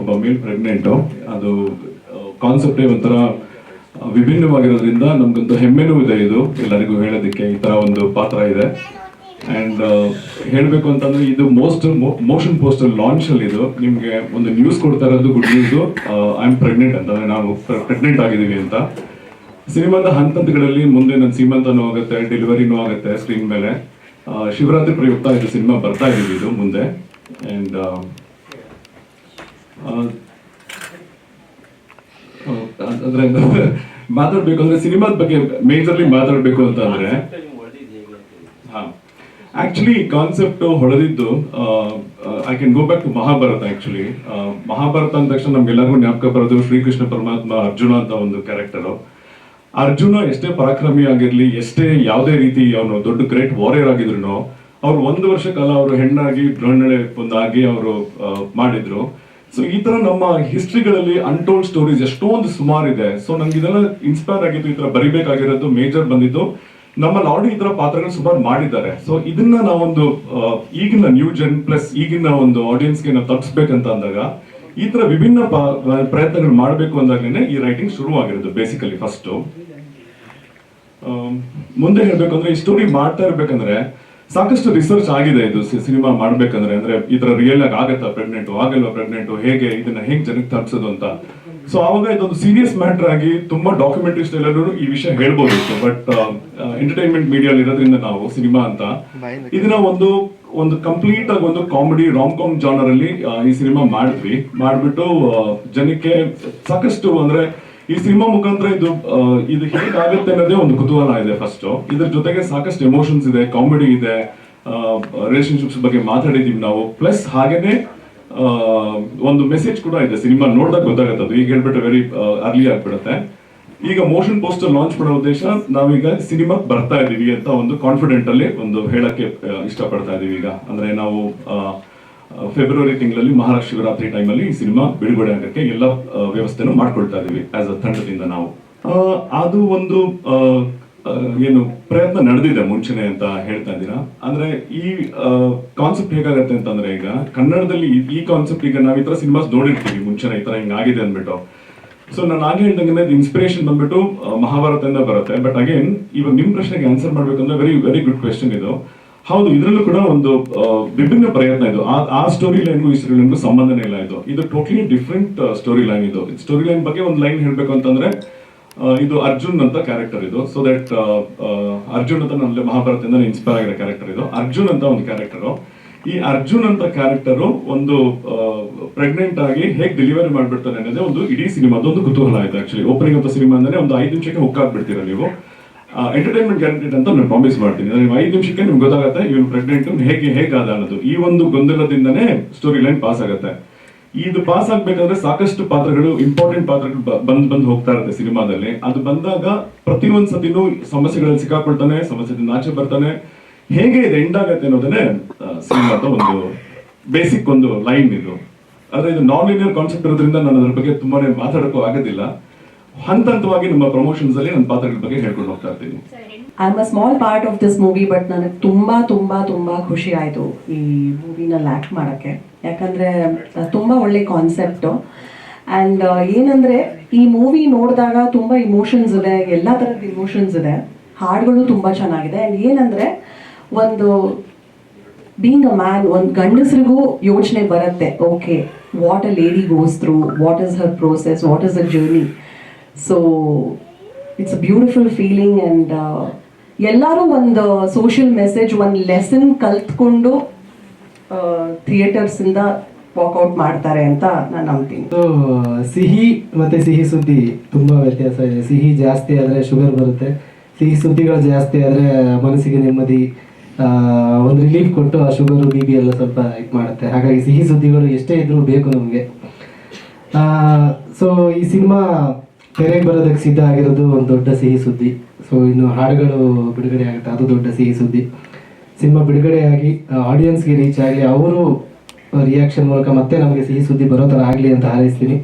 ಒಬ್ಬ ಮೇಲ್ ಪ್ರೆಗ್ನೆಂಟು ಅದು ಕಾನ್ಸೆಪ್ಟೇ ಒಂಥರ ವಿಭಿನ್ನವಾಗಿರೋದ್ರಿಂದ ನಮ್ಗಂತೂ ಹೆಮ್ಮೆನೂ ಇದೆ ಇದು. ಎಲ್ಲರಿಗೂ ಹೇಳೋದಕ್ಕೆ ಈ ತರ ಒಂದು ಪಾತ್ರ ಇದೆ. ಅಂಡ್ ಹೇಳಬೇಕು ಅಂತಂದ್ರೆ ಇದು ಮೋಸ್ಟ್ ಮೋಷನ್ ಪೋಸ್ಟರ್ ಲಾಂಚ್ ಅಲ್ಲಿ ಇದು. ನಿಮ್ಗೆ ಒಂದು ನ್ಯೂಸ್ ಕೊಡ್ತಾ ಇರೋದು good news I am pregnant ಅಂತಂದ್ರೆ ನಾವು ಪ್ರೆಗ್ನೆಂಟ್ ಆಗಿದ್ದೀವಿ ಅಂತ. ಸಿನಿಮಾದ ಹಂತ ಹಂತಗಳಲ್ಲಿ ಮುಂದೆ ನನ್ನ ಸೀಮಂತನೂ ಆಗುತ್ತೆ ಡೆಲಿವರಿನೂ ಆಗುತ್ತೆ ಸ್ಕ್ರೀನ್ ಮೇಲೆ. ಶಿವರಾತ್ರಿ ಪ್ರಯುಕ್ತ ಇದು ಸಿನಿಮಾ ಬರ್ತಾ ಇದ್ದೀವಿ ಇದು ಮುಂದೆ. ಆ್ಯಂಡ್ ಅಂದ್ರೆ ಮಾತಾಡ್ಬೇಕು ಅಂದ್ರೆ ಸಿನಿಮಾದ ಬಗ್ಗೆ ಮೇಜರ್ಲಿ ಮಾತಾಡಬೇಕು ಅಂತ ಅಂದ್ರೆ actually concept ಹೊಳೆದಿದ್ದು I can go back to Mahabharata actually Mahabharata ಅಂದ ತಕ್ಷಣ ನಮ್ಗೆಲ್ಲರಿಗೂ ಜ್ಞಾಪಕ ಬರೋದು ಶ್ರೀಕೃಷ್ಣ ಪರಮಾತ್ಮ, ಅರ್ಜುನ ಅಂತ ಒಂದು ಕ್ಯಾರೆಕ್ಟರ್ ಅರ್ಜುನ ಎಷ್ಟೇ ಪರಾಕ್ರಮಿ ಆಗಿರ್ಲಿ, ಎಷ್ಟೇ ಯಾವುದೇ ರೀತಿ ಅವನು ದೊಡ್ಡ ಗ್ರೇಟ್ ವಾರಿಯರ್ ಆಗಿದ್ರು ಅವ್ರು ಒಂದು ವರ್ಷ ಕಾಲ ಅವರು ಹೆಣ್ಣಾಗಿ ಬ್ರಹ್ಮಣೆ ಒಂದಾಗಿ ಅವರು ಮಾಡಿದ್ರು. ಸೊ ಈ ತರ ನಮ್ಮ ಹಿಸ್ಟ್ರಿಗಳಲ್ಲಿ ಅನ್ಟೋಲ್ಡ್ ಸ್ಟೋರೀಸ್ ಎಷ್ಟೊಂದು ಸುಮಾರು ಇದೆ ಸೊ ನಂಗೆ ಇದೆಲ್ಲ ಇನ್ಸ್ಪೈರ್ ಆಗಿತ್ತು, ಈ ತರ ಬರಿಬೇಕಾಗಿರೋದು ಮೇಜರ್ ಬಂದಿದ್ದು. ನಮ್ಮ ಲಾರ್ಡ್ ಈ ತರ ಪಾತ್ರಗಳು ಸುಮಾರು ಮಾಡಿದ್ದಾರೆ. ಸೊ ಇದನ್ನ ನಾವೊಂದು ಈಗಿನ ನ್ಯೂ ಜನ್ ಪ್ಲಸ್ ಈಗಿನ ಒಂದು ಆಡಿಯನ್ಸ್ಗೆ ನಾವು ತಪ್ಪಿಸ್ಬೇಕಂತ ಅಂದಾಗ ಈ ತರ ವಿಭಿನ್ನ ಪ್ರಯತ್ನಗಳು ಮಾಡಬೇಕು ಅಂದಾಗಲೇ ಈ ರೈಟಿಂಗ್ ಶುರುವಾಗಿರೋದು ಬೇಸಿಕಲಿ ಫಸ್ಟ್ ಮುಂದೆ ಹೇಳ್ಬೇಕಂದ್ರೆ ಈ ಸ್ಟೋರಿ ಮಾಡ್ತಾ ಇರ್ಬೇಕಂದ್ರೆ ಸಾಕಷ್ಟು ರಿಸರ್ಚ್ ಆಗಿದೆ ಇದು ಸಿನಿಮಾ ಮಾಡ್ಬೇಕಂದ್ರೆ. ಅಂದ್ರೆ ಈ ತರ ರಿಯಲ್ ಆಗಿ ಆಗತ್ತಾ ಪ್ರೆಗ್ನೆಂಟ್ ಆಗಲ್ವಾ ಪ್ರೆಗ್ನೆಂಟ್ ಹೇಗೆ ಇದನ್ನ ಹೇಗೆ ಜನಕ್ಕೆ ತರ್ಸೋದು ಅಂತ. ಸೊ ಆವಾಗ ಇದೊಂದು ಸೀರಿಯಸ್ ಮ್ಯಾಟರ್ ಆಗಿ ತುಂಬಾ ಡಾಕ್ಯುಮೆಂಟರಿ ಎಲ್ಲರೂ ಈ ವಿಷಯ ಹೇಳ್ಬೋದಿತ್ತು. ಬಟ್ ಎಂಟರ್ಟೈನ್ಮೆಂಟ್ ಮೀಡಿಯಾ ಇರೋದ್ರಿಂದ ನಾವು ಸಿನಿಮಾ ಅಂತ ಇದನ್ನ ಒಂದು ಒಂದು ಕಂಪ್ಲೀಟ್ ಆಗಿ ಒಂದು ಕಾಮಿಡಿ ರಾಮ್ ಕಾಮ್ ಜಾನರ್ ಅಲ್ಲಿ ಈ ಸಿನಿಮಾ ಮಾಡಿದ್ವಿ. ಮಾಡ್ಬಿಟ್ಟು ಜನಕ್ಕೆ ಸಾಕಷ್ಟು ಅಂದ್ರೆ ಈ ಸಿನಿಮಾ ಮುಖಾಂತರ ಇದು ಆ, ಇದು ಹೇಗಾಗುತ್ತೆ ಅನ್ನೋದೇ ಒಂದು ಕುತೂಹಲ ಇದೆ ಫಸ್ಟ್ ಇದ್ರ ಜೊತೆಗೆ ಸಾಕಷ್ಟು ಎಮೋಷನ್ಸ್ ಇದೆ ಕಾಮಿಡಿ ಇದೆ ರಿಲೇಶನ್ಶಿಪ್ಸ್ ಬಗ್ಗೆ ಮಾತಾಡಿದೀವಿ ನಾವು. ಪ್ಲಸ್ ಹಾಗೇನೆ ಒಂದು ಮೆಸೇಜ್ ಕೂಡ ಇದೆ, ಸಿನಿಮಾ ನೋಡಿದಾಗ ಗೊತ್ತಾಗುತ್ತೆ ಅದು ಈಗ ಹೇಳ್ಬಿಟ್ರೆ ವೆರಿ ಅರ್ಲಿ ಆಗ್ಬಿಡುತ್ತೆ. ಈಗ ಮೋಷನ್ ಪೋಸ್ಟರ್ ಲಾಂಚ್ ಮಾಡೋ ಉದ್ದೇಶ ನಾವೀಗ ಸಿನಿಮಾ ಬರ್ತಾ ಇದ್ದೀವಿ ಅಂತ ಒಂದು ಕಾನ್ಫಿಡೆಂಟ್ ಅಲ್ಲಿ ಒಂದು ಹೇಳಕ್ಕೆ ಇಷ್ಟಪಡ್ತಾ ಇದೀವಿ ಈಗ. ಅಂದ್ರೆ ನಾವು ಫೆಬ್ರವರಿ ತಿಂಗಳಲ್ಲಿ ಮಹಾರಾಷ್ಟ್ರ ಶಿವರಾತ್ರಿ ಟೈಮಲ್ಲಿ ಈ ಸಿನಿಮಾ ಬಿಡುಗಡೆ ಆಗಕ್ಕೆ ಎಲ್ಲ ವ್ಯವಸ್ಥೆನೂ ಮಾಡ್ಕೊಳ್ತಾ ಇದೀವಿ ಆಸ್ ಅ ತಂಡದಿಂದ ನಾವು. ಅದು ಒಂದು ಏನು ಪ್ರಯತ್ನ ನಡೆದಿದೆ ಮುಂಚೆನೆ ಅಂತ ಹೇಳ್ತಾ ಇದ್ದೀರಾ? ಅಂದ್ರೆ ಈ ಕಾನ್ಸೆಪ್ಟ್ ಹೇಗಾಗತ್ತೆ ಅಂತಂದ್ರೆ ಈಗ ಕನ್ನಡದಲ್ಲಿ ಈ- ಕಾನ್ಸೆಪ್ಟ್ ಈಗ ನಾವ್ ಈ ತರ ಸಿನಿಮಾಸ್ ನೋಡಿರ್ತೀವಿ ಮುಂಚೆನೆ ಈ ತರ ಹಿಂಗಾಗಿದೆ ಅಂದ್ಬಿಟ್ಟು. ಸೊ ನಾನು ಹಾಗೆ ಹೇಳ್ದಂಗೆ ಇನ್ಸ್ಪಿರೇಷನ್ ಬಂದ್ಬಿಟ್ಟು ಮಹಾಭಾರತದಿಂದ ಬರುತ್ತೆ. ಬಟ್ ಅಗೇನ್ ಇವಾಗ ನಿಮ್ ಪ್ರಶ್ನೆಗೆ ಆನ್ಸರ್ ಮಾಡ್ಬೇಕಂದ್ರೆ ವೆರಿ ವೆರಿ ಗುಡ್ ಕ್ವೆಶನ್ ಇದು. ಹೌದು, ಇದರಲ್ಲೂ ಕೂಡ ಒಂದು ವಿಭಿನ್ನ ಪ್ರಯತ್ನ ಇದು. ಆ- ಸ್ಟೋರಿ ಲೈನ್ಗೂ ಈ ಸ್ಟೋರಿ ಲೈನ್ಗೂ ಸಂಬಂಧನೇ ಇಲ್ಲ ಇದು. ಇದು ಟೋಟಲಿ ಡಿಫ್ರೆಂಟ್ ಸ್ಟೋರಿ ಲೈನ್ ಇದು. ಸ್ಟೋರಿ ಲೈನ್ ಬಗ್ಗೆ ಒಂದು ಲೈನ್ ಹೇಳ್ಬೇಕು ಅಂತಂದ್ರೆ ಇದು ಅರ್ಜುನ್ ಅಂತ ಕ್ಯಾರೆಕ್ಟರ್ ಇದು. ಸೊ ದಟ್ ಅರ್ಜುನ್ ಅಂತ ಮಹಾಭಾರತದಿಂದ ಇನ್ಸ್ಪೈರ್ ಆಗಿರೋ ಕ್ಯಾರೆಕ್ಟರ್ ಇದು. ಅರ್ಜುನ್ ಅಂತ ಒಂದು ಕ್ಯಾರೆಕ್ಟರ್ ಈ ಅರ್ಜುನ್ ಅಂತ ಕ್ಯಾರೆಕ್ಟರ್ ಒಂದು ಪ್ರೆಗ್ನೆಂಟ್ ಆಗಿ ಹೇಗೆ ಡೆಲಿವರಿ ಮಾಡ್ಬಿಡ್ತಾನೆ ಅನ್ನೋದೇ ಒಂದು ಇಡೀ ಸಿನಿಮಾದ ಒಂದು ಕುತೂಹಲ ಆಯಿತು ಆಕ್ಚುಲಿ ಓಪನಿಂಗ್ ಅಂತ ಸಿನಿಮಾ ಅಂದ್ರೆ ಒಂದು ಐದು ನಿಮಿಷಕ್ಕೆ ಹುಕ್ ಆಗ್ಬಿಡ್ತೀರಾ ನೀವು ಎಂಟರ್ಟೈನ್ಮೆಂಟ್ ಗ್ಯಾರಂಟಿ ಅಂತ ನಾನು ಪ್ರಾಮಿಸ್ ಮಾಡ್ತೀನಿ. ನೀವು ಐದು ನಿಮಿಷಕ್ಕೆ ನಿಮ್ಗೆ ಗೊತ್ತಾಗುತ್ತೆ, ಇವನು ಪ್ರೆಗ್ನೆಂಟ್ ಹೇಗೆ, ಹೇಗಾದ ಅನ್ನೋದು. ಈ ಒಂದು ಗೊಂದಲದಿಂದನೇ ಸ್ಟೋರಿ ಲೈನ್ ಪಾಸ್ ಆಗುತ್ತೆ. ಇದು ಪಾಸ್ ಆಗ್ಬೇಕಾದ್ರೆ ಸಾಕಷ್ಟು ಪಾತ್ರಗಳು ಇಂಪಾರ್ಟೆಂಟ್ ಪಾತ್ರಗಳು ಬಂದ್ ಬಂದ್ ಹೋಗ್ತಾ ಇರುತ್ತೆ ಸಿನಿಮಾದಲ್ಲಿ. ಅದು ಬಂದಾಗ ಪ್ರತಿಯೊಂದ್ ಸತಿನೂ ಸಮಸ್ಯೆಗಳಲ್ಲಿ ಸಿಕ್ಕಾಕೊಳ್ತಾನೆ, ಸಮಸ್ಯೆದಿಂದ ಆಚೆ ಬರ್ತಾನೆ. ಹೇಗೆ ಇದು ಎಂಡ್ ಆಗತ್ತೆ ಅನ್ನೋದನ್ನೇ ಸಿನಿಮಾದ ಒಂದು ಬೇಸಿಕ್ ಒಂದು ಲೈನ್ ಇದು. ಆದ್ರೆ ಇದು ನಾನ್ ಲಿನಿಯರ್ ಕಾನ್ಸೆಪ್ಟ್ ಇರೋದ್ರಿಂದ ನಾನು ಅದ್ರ ಬಗ್ಗೆ ತುಂಬಾನೇ ಮಾತಾಡಕ್ಕೂ ಆಗೋದಿಲ್ಲ. ಹಂತ ಹಂತವಾಗಿ ನಮ್ಮ ಪ್ರಮೋಷನ್ಸ್ ಅಲ್ಲಿ ನನ್ನ ಪಾತ್ರಗಳ ಬಗ್ಗೆ ಹೇಳ್ಕೊಂಡು ಹೋಗ್ತಾ ಇರ್ತೀನಿ. I am a small part of this movie but ನನಗೆ ತುಂಬಾ ತುಂಬಾ ತುಂಬಾ ಖುಷಿ ಆಯಿತು ಈ ಮೂವಿನಲ್ಲಿ ಆ್ಯಕ್ಟ್ ಮಾಡೋಕ್ಕೆ. ಯಾಕಂದ್ರೆ ತುಂಬಾ ಒಳ್ಳೆ ಕಾನ್ಸೆಪ್ಟು ಆ್ಯಂಡ್ ಏನಂದ್ರೆ, ಈ ಮೂವಿ ನೋಡಿದಾಗ ತುಂಬ ಇಮೋಷನ್ಸ್ ಇದೆ, ಎಲ್ಲ ಥರದ ಇಮೋಷನ್ಸ್ ಇದೆ. ಹಾಡುಗಳು ತುಂಬ ಚೆನ್ನಾಗಿದೆ. ಆ್ಯಂಡ್ ಏನಂದ್ರೆ, ಒಂದು ಬೀಂಗ್ ಅ ಮ್ಯಾನ್ ಒಂದು ಗಂಡಸರಿಗೂ ಯೋಚನೆ ಬರುತ್ತೆ. Okay what a lady goes through what is her process what is a journey so it's a beautiful feeling and ಎಲ್ಲರೂ ಒಂದು ಸೋಷಿಯಲ್ ಮೆಸೇಜ್ ಒಂದು ಲೆಸನ್ ಕಲ್ತ್ಕೊಂಡು ಥಿಯೇಟರ್ಸಿಂದ ವಾಕ್ಔಟ್ ಮಾಡ್ತಾರೆ ಅಂತ ನಾನು ನಂಬ್ತೀನಿ. ಸಿಹಿ ಮತ್ತೆ ಸಿಹಿ ಸುದ್ದಿ ತುಂಬಾ ವ್ಯತ್ಯಾಸ ಇದೆ. ಸಿಹಿ ಜಾಸ್ತಿ ಆದ್ರೆ ಶುಗರ್ ಬರುತ್ತೆ. ಸಿಹಿ ಸುದ್ದಿಗಳು ಜಾಸ್ತಿ ಆದ್ರೆ ಮನಸ್ಸಿಗೆ ನೆಮ್ಮದಿ ಒಂದು ರಿಲೀಫ್ ಕೊಟ್ಟು ಆ ಶುಗರು ಬಿ ಬಿ ಎಲ್ಲ ಸ್ವಲ್ಪ ಇದು ಮಾಡುತ್ತೆ. ಹಾಗಾಗಿ ಸಿಹಿ ಸುದ್ದಿಗಳು ಎಷ್ಟೇ ಇದ್ರೂ ಬೇಕು ನಮಗೆ. ಸೊ ಈ ಸಿನಿಮಾ ತೆರೆಗೆ ಬರೋದಕ್ಕೆ ಸಿದ್ಧ ಆಗಿರೋದು ಒಂದು ದೊಡ್ಡ ಸಿಹಿ ಸುದ್ದಿ. ಸೊ ಇನ್ನು ಹಾಡುಗಳು ಬಿಡುಗಡೆ ಆಗುತ್ತೆ ಅದು ದೊಡ್ಡ ಸಿಹಿ ಸುದ್ದಿ. ಸಿನಿಮಾ ಬಿಡುಗಡೆಯಾಗಿ ಆಡಿಯನ್ಸ್ಗೆ ರೀಚ್ ಆಗಿ, ಅವರು ರಿಯಾಕ್ಷನ್ ಮೂಲಕ ಮತ್ತೆ ನಮಗೆ ಸಿಹಿ ಸುದ್ದಿ ಬರೋ ಥರ ಆಗಲಿ ಅಂತ ಹಾರೈಸ್ತೀನಿ.